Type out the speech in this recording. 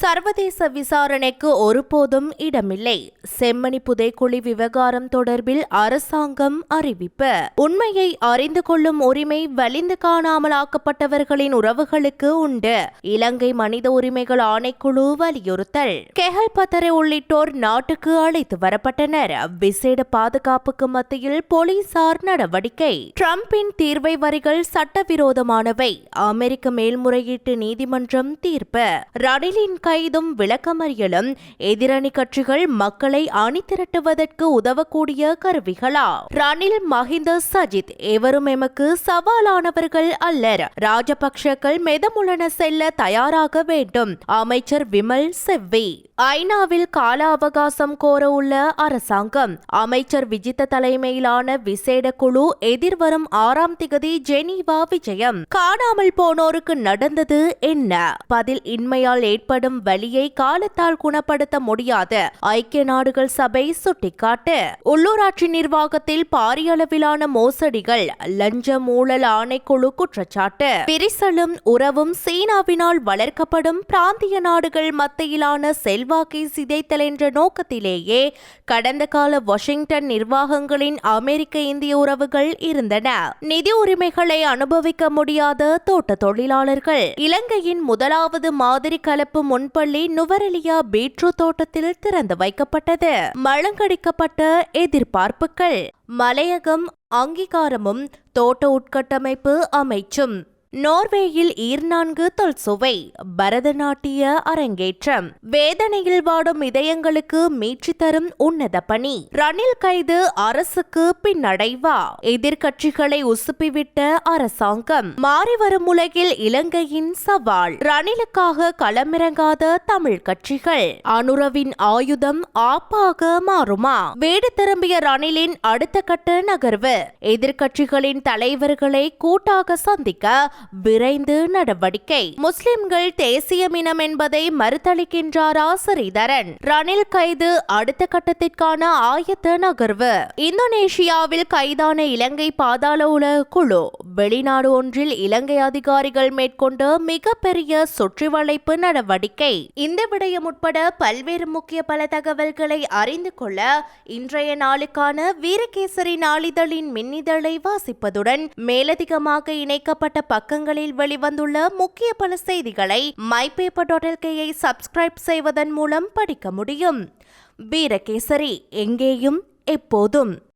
சர்வதேச விசாரணைக்கு ஒருபோதும் இடமில்லை. செம்மணி புதைக்குழி விவகாரம் தொடர்பில் அரசாங்கம் அறிவிப்பு. உண்மையை அறிந்து கொள்ளும் உரிமை வலிந்து காணாமலாக்கப்பட்டவர்களின் உறவுகளுக்கு உண்டு. இலங்கை மனித உரிமைகள் ஆணைக்குழு வலியுறுத்தல். கெஹல் பத்தரை உள்ளிட்டோர் நாட்டுக்கு அழைத்து வரப்பட்டனர். விசேட பாதுகாப்புக்கு மத்தியில் போலீசார் நடவடிக்கை. டிரம்பின் தீர்வை வரிகள் சட்டவிரோதமானவை. அமெரிக்க மேல்முறையீட்டு நீதிமன்றம் தீர்ப்பு. ரணிலின் கைதும் விளக்கமறியலும். எதிரணி கட்சிகள் மக்களை அணிதிரட்டுவதற்கு உதவக்கூடிய கருவிகளா? ரணில் மஹிந்த சஜித் எவரும் எமக்கு சவாலானவர்கள் அல்லர். ராஜபக்ஷக்கள் மெதமுலன செல்ல தயாராக வேண்டும். அமைச்சர் விமல் செவ்வி. ஐநாவில் கால அவகாசம் கோர உள்ள அரசாங்கம். அமைச்சர் விஜித்த தலைமையிலான விசேட குழு எதிர்வரும் ஆறாம் திகதி ஜெனீவா விஜயம். காணாமல் போனோருக்கு நடந்தது என்ன? பதில் இன்மையால் ஏற்படும் வலியை காலத்தால் குணப்படுத்த முடியாது ஐக்கிய நாடுகள் சபை சுட்டிக்காட்டு. உள்ளூராட்சி நிர்வாகத்தில் பாரிய அளவிலான மோசடிகள் லஞ்ச ஊழல் ஆணைக்குழு குற்றச்சாட்டு. பிரிசலும் உறவும் சீனாவினால் வளர்க்கப்படும் பிராந்திய நாடுகள் மத்தியிலான செல்வ செல்வாக்கை சிதைத்தல் என்ற நோக்கத்திலேயே கடந்த கால வாஷிங்டன் நிர்வாகங்களின் அமெரிக்க இந்திய உறவுகள் இருந்தன. நிதி உரிமைகளை அனுபவிக்க முடியாத தோட்ட தொழிலாளர்கள். இலங்கையின் முதலாவது மாதிரி கலப்பு முன்பள்ளி நுவரெலியா பீட்ரூட் தோட்டத்தில் திறந்து வைக்கப்பட்டது. மழங்கடிக்கப்பட்ட எதிர்பார்ப்புகள். மலையகம் அங்கீகாரமும் தோட்ட உட்கட்டமைப்பு அமைச்சும் நோர்வேயில் ஈர்நான்கு தொல்சுவை பரதநாட்டிய அரங்கேற்றம். வேதனையில் வாடும் இதயங்களுக்கு மீட்சி தரும் உன்னத பணி. ரணில் கைது அரசுக்கு பின்னடைவா? எதிர்கட்சிகளை உசுப்பிவிட்ட அரசாங்கம். மாறிவரும் உலகில் இலங்கையின் சவால். ரணிலுக்காக களமிறங்காத தமிழ் கட்சிகள். அனுரவின் ஆயுதம் ஆப்பாக மாறுமா? வீடு திரும்பிய ரணிலின் அடுத்த கட்ட நகர்வு. எதிர்க்கட்சிகளின் தலைவர்களை கூட்டாக சந்திக்க விரைந்து நடவடிக்கை. முஸ்லிம்கள் தேசியமினம் என்பதை மறுத்தளிக்கின்றாரா ஸ்ரீதரன் ரணில் கைது அடுத்த கட்டத்திற்கான ஆயத்த நகர்வு. இந்தோனேஷியாவில் கைதான இலங்கை பாதாள உலக குழு வெளிநாடு ஒன்றில் இலங்கை அதிகாரிகள் மேற்கொண்ட மிகப்பெரிய சுற்றி வளைப்பு நடவடிக்கை. இந்த விடயம் உட்பட பல்வேறு முக்கிய பல தகவல்களை அறிந்து கொள்ள இன்றைய நாளுக்கான வீரகேசரி நாளிதழின் மின்னிதழை வாசிப்பதுடன் மேலதிகமாக இணைக்கப்பட்ட பக்கங்களில் வெளிவந்துள்ள முக்கிய பல செய்திகளை மைபேப்பர் பேப்பர் டாட் சப்ஸ்கிரைப் செய்வதன் மூலம் படிக்க முடியும். வீரகேசரி எங்கேயும் எப்போதும்.